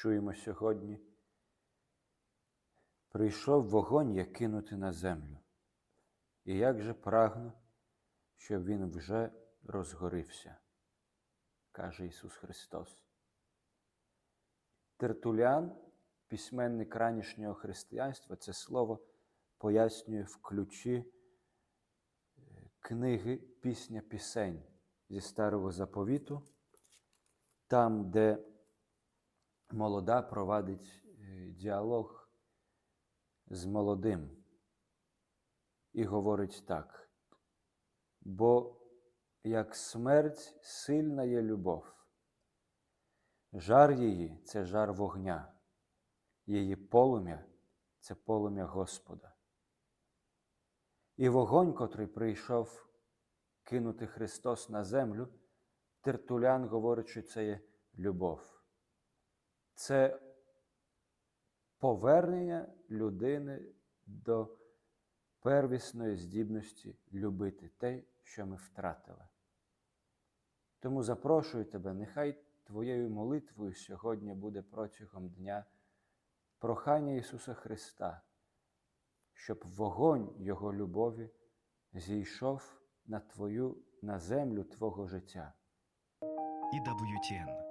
чуємо сьогодні. Прийшов вогонь, як кинути на землю. І як же прагну, щоб він вже розгорився, каже Ісус Христос. Тертулян, письменник ранішнього християнства, це слово пояснює в ключі е, книги Пісня Пісень зі Старого Заповіту, там, де молода провадить е, діалог з молодим і говорить так. Бо як смерть сильна є любов, жар її це жар вогня, її полум'я це полум'я Господа. І вогонь, котрий прийшов кинути Христос на землю, Тертулян говорить, що це є любов. Це повернення людини до первісної здібності любити те, що ми втратили. Тому запрошую тебе, нехай твоєю молитвою сьогодні буде протягом дня прохання Ісуса Христа, щоб вогонь Його любові зійшов на твою, на землю Твого життя. EWTN